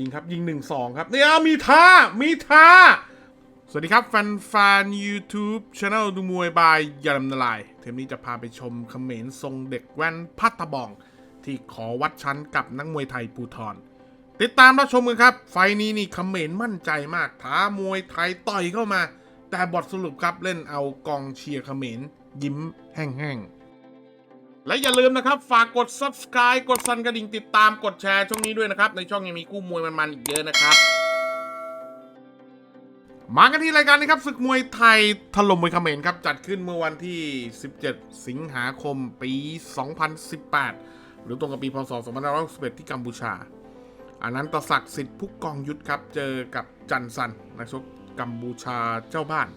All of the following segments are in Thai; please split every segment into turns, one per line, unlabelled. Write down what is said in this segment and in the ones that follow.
ยิงครับยิงหนึ่งสองครับเนี่ยมีท่า มีท่า สวัสดีครับแฟนแฟน YouTube c h anel ดูมวยบายยาลำนลาย เทปนี้จะพาไปชมเขมรทรงเด็กแว่นพัทบอง ที่ขอวัดชั้นกับนักมวยไทยปูทรติดตามรับชมกันครับ ไฟนี้นี่เขมรมั่นใจมากท้ามวยไทยต่อยเข้ามา แต่บทสรุปครับเล่นเอากองเชียร์เขมรยิ้มแห้งๆ และอย่าลืมนะครับฝากกด subscribe กดสั่นกระดิ่งติดตามกดแชร์ช่องนี้ด้วยนะครับ ในช่องยังมีกู้มวยมันๆอีกเยอะนะครับ มากันที่รายการนี้ครับศึกมวยไทยถล่มมวยเขมรครับ จัดขึ้นเมื่อวันที่ 17 สิงหาคมปี 2018 หรือตรงกับปีพศ 2561ที่กัมพูชาอันนั้นตศักดิ์สิทธิ์ผู้กองยุทธครับ เจอกับจันซันนักชกกัมพูชาเจ้าบ้าน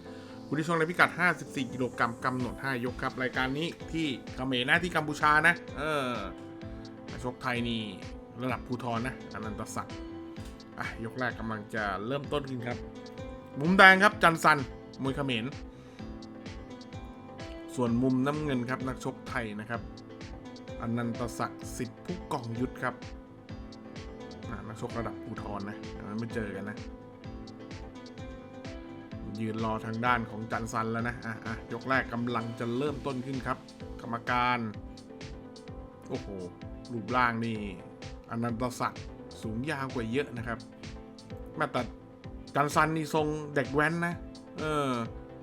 ผู้ที่ชกในพิกัด 54 กิโลกรัมกำหนด 5 ยกครับ รายการนี้ที่เขมรนะที่กัมพูชานะ เออนักชกไทยนี่ระดับภูทรนะอนันตศักดิ์อะยกแรกกำลังจะเริ่มต้นขึ้นครับ มุมแดงครับจันซันมวยเขมร ส่วนมุมน้ำเงินครับนักชกไทยนะครับอนันตศักดิ์สิทธิ์ผู้กองยุทธครับนักชกระดับภูทรนะอันไม่เจอกันนะ ยืนรอทางด้านของจันซันแล้วนะอะอะยกแรกกำลังจะเริ่มต้นขึ้นครับ กรรมการ โอ้โห รูปร่างนี่อนันตศักดิ์สูงยาวกว่าเยอะนะครับแม้แต่จันซันนี่ทรงเด็กแว้นนะ เออ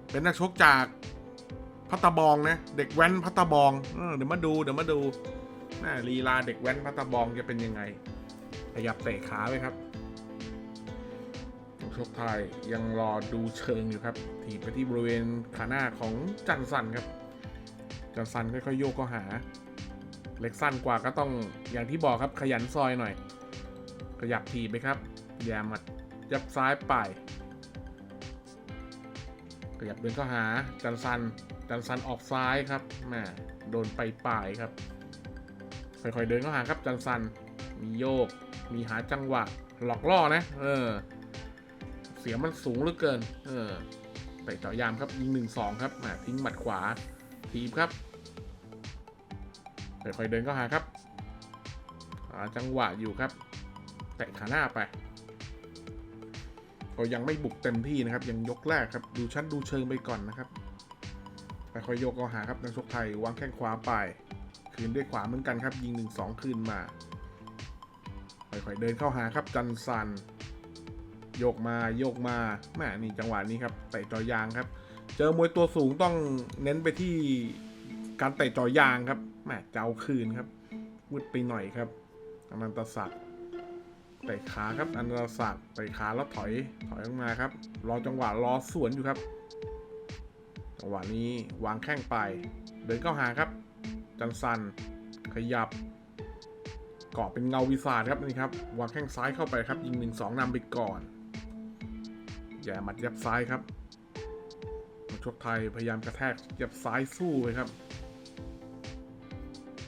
เป็นนักชกจากพัตตาบองนะ เด็กแว้นพัตตาบองเออเดี๋ยวมาดู เดี๋ยวมาดูน่าลีลาเด็กแว้นพัตตาบองจะเป็นยังไงขยับเตะขาไปครับ ชกไทยยังรอดูเชิงอยู่ครับถีบไปที่บริเวณขาหน้าของจันซันครับ จันซันค่อยๆโยกเข้าหา เล็กสั้นกว่าก็ต้องอย่างที่บอกครับขยันซอยหน่อย ขยับถีบไปครับอย่ามายับซ้ายไปขยับเดินเข้าหาจันซัน จันซันออกซ้ายครับแหม่โดนไปปลายครับ ค่อยๆเดินเข้าหาครับจันซัน มีโยก มีหาจังหวะ หลอกล่อนะ เออ เสียงมันสูงเหลือเกิน เออเตะเจาะยามครับยิงหนึ่งสองครับม่ทิ้งหมัดขวาทีบครับค่อยๆเดินเข้าหาครับหาจังหวะอยู่ครับเตะขาหน้าไปก็ยังไม่บุกเต็มที่นะครับ ยังยกแรกครับ ดูชั้นดูเชิงไปก่อนนะครับค่อยๆยกเอาหาครับนักชกไทยวางแข้งขวาไป คืนด้วยขวาเหมือนกันครับ ยิงหนึ่งสองคืนมาค่อยๆเดินเข้าหาครับจันซัน โยกมาโยกมาแม่นี่จังหวะนี้ครับเตะจอยางครับ เจอมวยตัวสูงต้องเน้นไปที่การเตะจอยางครับแม่เจะเอาคืนครับมืดไปหน่อยครับอนันตศักดิ์เตะขาครับอันตรศักดิ์เตะขาแล้วถอยถอยออกมาครับ รอจังหวะรอสวนอยู่ครับจังหวะนี้วางแข้งไป เดินเข้าหาครับ จันซันขยับเกาะเป็นเงาวิสาดครับนี่ครับวางแข้งซ้ายเข้าไปครับยิงหนึ่งสองนำไปก่อน แย่หมัดยับซ้ายครับชกไทยพยายามกระแทกยับซ้ายสู้ไปครับ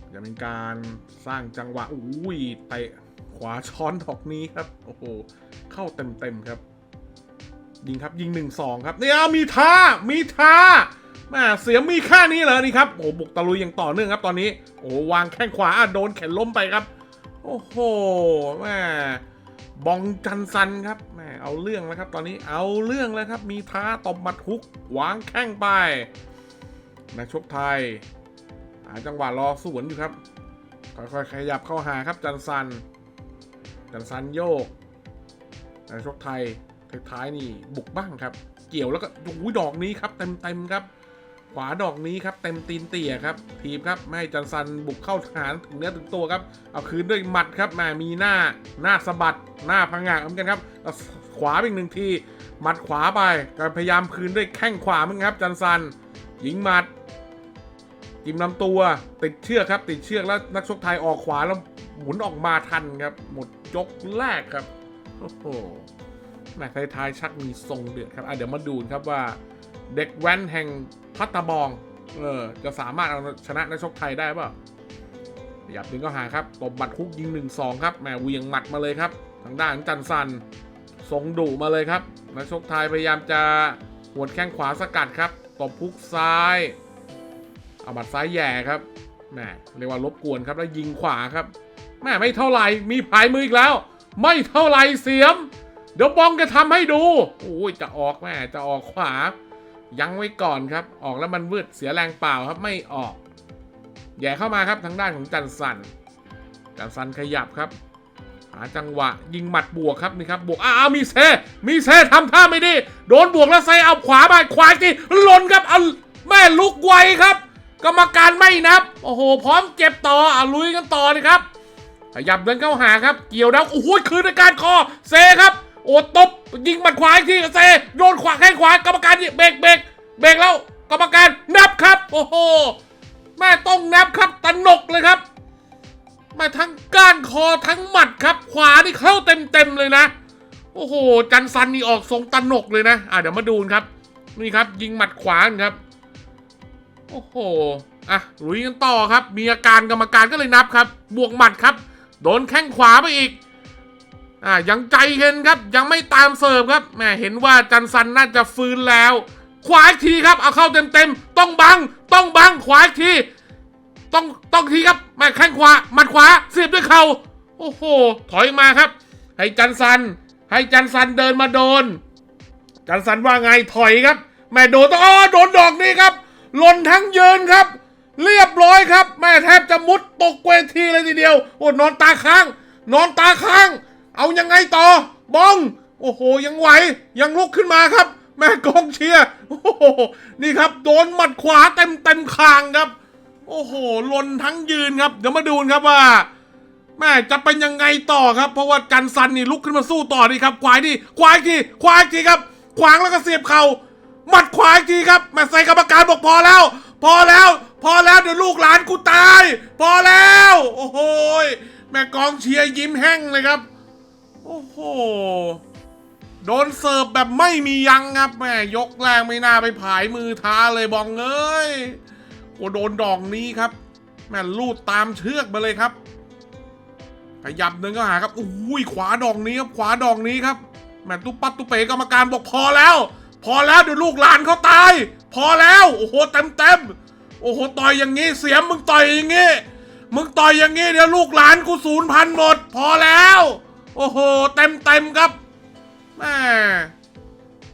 อย่าเป็นการสร้างจังหวะอุ้ยเตะขวาช้อนดอกนี้ครับโอ้โหเข้าเต็มๆครับ ยิงครับยิงหนึ่งสองครับเนี่ยมีท่ามีท่าแม่เสียงมีแค่นี้เหรอนี่ครับโอ้โหบุกตะลุยอย่างต่อเนื่องครับตอนนี้ โอ้โหวางแข้งขวาโดนแขนล้มไปครับ โอ้โหแม่ บองจันซันครับแม่เอาเรื่องแล้วครับ ตอนนี้เอาเรื่องแล้วครับ มีท่าตบหมัดฮุกวางแข้งไปนักชกไทยหาจังหวะรอสวนอยู่ครับ ค่อยๆขยับเข้าหาครับจันซัน จันซันโยกนักชกไทยท้ายนี่บุกบ้างครับ เกี่ยวแล้วก็อุ้ยดอกนี้ครับเต็มๆครับ ขวาดอกนี้ครับเต็มตีนเตี่ยครับ ทีมครับไม่จันซันบุกเข้าฐานถึงเนื้อถึงตัวครับ เอาคืนด้วยหมัดครับแมามีหน้าหน้าสะบัดหน้าพังงาเหมือนกันครับขวาอีกหนึ่งทีหมัดขวาไปก็พยายามคืนด้วยแข้งขวามึงครับ จันซันยิงหมัดจิ้มลำตัวติดเชือกครับ ติดเชือกแล้วนักชกไทยออกขวาแล้วหมุนออกมาทันครับ หมดยกแรกครับโอ้โหแม่ท้ายชักมีทรงเดือดครับอะเดี๋ยวมาดูครับว่า เด็กแว้นแห่งพัตตาบอง เออ จะสามารถเอาชนะนักชกไทยได้เปล่าหยับดึงก็หาครับ ตบบัดคุกยิงหนึ่งสองครับ แหมเหวียงหมัดมาเลยครับ ทางด้านจันซันทรงดุมาเลยครับ นักชกไทยพยายามจะหวดแข้งขวาสกัดครับ ตบพุกซ้าย เอาบัดซ้ายแย่ครับ แหมเรียกว่ารบกวนครับ แล้วยิงขวาครับ แหมไม่เท่าไหร่ มีผายมืออีกแล้ว ไม่เท่าไหรเสียม เดี๋ยวบองจะทำให้ดู โอ้ยจะออกแม่จะออกขวา ยั้งไว้ก่อนครับ ออกแล้วมันวืดเสียแรงเปล่าครับไม่ออกแย่เข้ามาครับทางด้านของจันสัน จันสันขยับครับ หาจังหวะยิงหมัดบวกครับนี่ครับบวกอ้าวมีเซ มีเซทำท่าไม่ดี โดนบวกแล้วเซเอาขวามาขวาจีหล่นครับเอาแม่ลุกไวครับ กรรมการไม่นับ โอ้โห พร้อมเจ็บต่ออะลุยกันต่อเลยครับขยับเดินเข้าหาครับ เกี่ยวแล้วโอ้โหคืนในการคอเซครับ โอ้ตบยิงหมัดขวาอีกทีเซโดนขวาแข้งขวากรรมการเบรกเบรกเบรกแล้วกรรมการนับครับ โอ้โหแม่ต้องนับครับตนกเลยครับมาทั้งก้านคอทั้งหมัดครับ ขวานี่เข้าเต็มเต็มเลยนะ โอ้โห จันซันนี่ออกทรงตนกเลยนะ อะเดี๋ยวมาดูครับ นี่ครับ ยิงหมัดขวานครับ โอ้โห อะลุยกันต่อครับ มีอาการกรรมการก็เลยนับครับ บวกหมัดครับ โดนแข้งขวาไปอีก อะยังใจเย็นครับยังไม่ตามเสิร์ฟครับแหมเห็นว่าจันซันน่าจะฟื้นแล้ว ขวาอีกทีครับเอาเข้าเต็มๆต้องบัง ต้องบังขวาอีกทีต้องต้องทีครับแม่แข้งขวาหมัดขวาเสียบด้วยเข่าโอ้โหถอยมาครับ ให้จันสัน ให้จันสันเดินมาโดน จันสันว่าไงถอยครับ แม่โดนต้องอ๋อโดนดอกนี้ครับหล่นทั้งยืนครับ เรียบร้อยครับ แม่แทบจะมุดตกเวทีเลยทีเดียวโอ้นอนตาค้าง นอนตาค้าง เอายังไงต่อบอง โอ้โห ยังไหว ยังลุกขึ้นมาครับ แม่กองเชียร์ โอ้โห นี่ครับ โดนหมัดขวาเต็มเต็มคางครับ โอ้โหล่นทั้งยืนครับ เดี๋ยวมาดูครับว่า แม่จะเป็นยังไงต่อครับ เพราะว่าจันซันนี่ลุกขึ้นมาสู้ต่อดีครับขวายทีขวายทีขวายทีครับ ขวางแล้วก็เสียบเข่าหมัดขวาอีกทีครับแม่ใส่กรรมการบอกพอแล้ว พอแล้ว พอแล้วเดี๋ยวลูกหลานกูตาย พอแล้ว โอ้โหยแม่กองเชียร์ยิ้มแห้งเลยครับ โอ้โห โดนเสิร์ฟแบบไม่มียั้งครับแม่ยกแรงไม่น่าไปผายมือท้าเลยบองเอ้ยโอ้โดนดอกนี้ครับ แม่ลูดตามเชือกมาเลยครับขยับเดินเข้าหาครับอุ้ยขวาดอกนี้ครับขวาดอกนี้ครับแม่ตุ๊ปัดตุ๊เป๋กรรมการบอกพอแล้ว พอแล้วเดี๋ยวลูกหลานเขาตาย พอแล้วโอ้โหเต็มเต็มโอ้โหต่อยอย่างงี้เสียมมึงต่อยอย่างงี้มึงต่อยอย่างงี้เดี๋ยวลูกหลานกูศูนย์พันหมด พอแล้ว โอ้โห เต็มเต็มครับแม่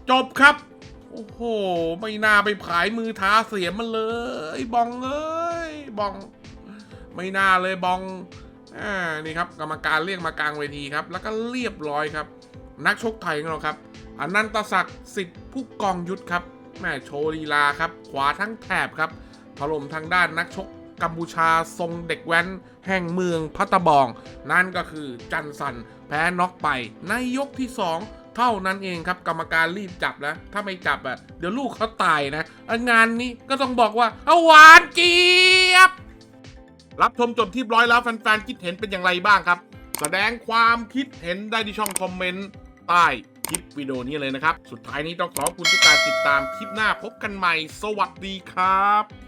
จบครับ โอ้โห ไม่น่าไปผายมือท้าเสียมันเลยบองเอ้ยบอง ไม่น่าเลยบองอ่านี่ครับกรรมการเรียกมากลางเวทีครับ แล้วก็เรียบร้อยครับ นักชกไทยของเราครับอนันตศักดิ์สิทธิ์ผู้กองยุทธครับแม่โชว์ลีลาครับ ขวาทั้งแถบครับถล่มทางด้านนักชก กัมพูชาทรงเด็กแว้น แห่งเมืองพัตบอง นั่นก็คือจันสันแพ้น็อกไปในยกที่ 2เท่านั้นเองครับกรรมการรีบจับนะถ้าไม่จับอะเดี๋ยวลูกเขาตายนะ งานนี้ก็ต้องบอกว่าเอาหวานเจี๊ยบ รับชมจบที่ร้อยแล้วแฟนๆ คิดเห็นเป็นอย่างไรบ้างครับ แสดงความคิดเห็นได้ที่ช่องคอมเมนต์ใต้คลิปวิดีโอนี้เลยนะครับ สุดท้ายนี้ต้องขอบคุณทุกการติดตามคลิปหน้าพบกันใหม่ สวัสดีครับ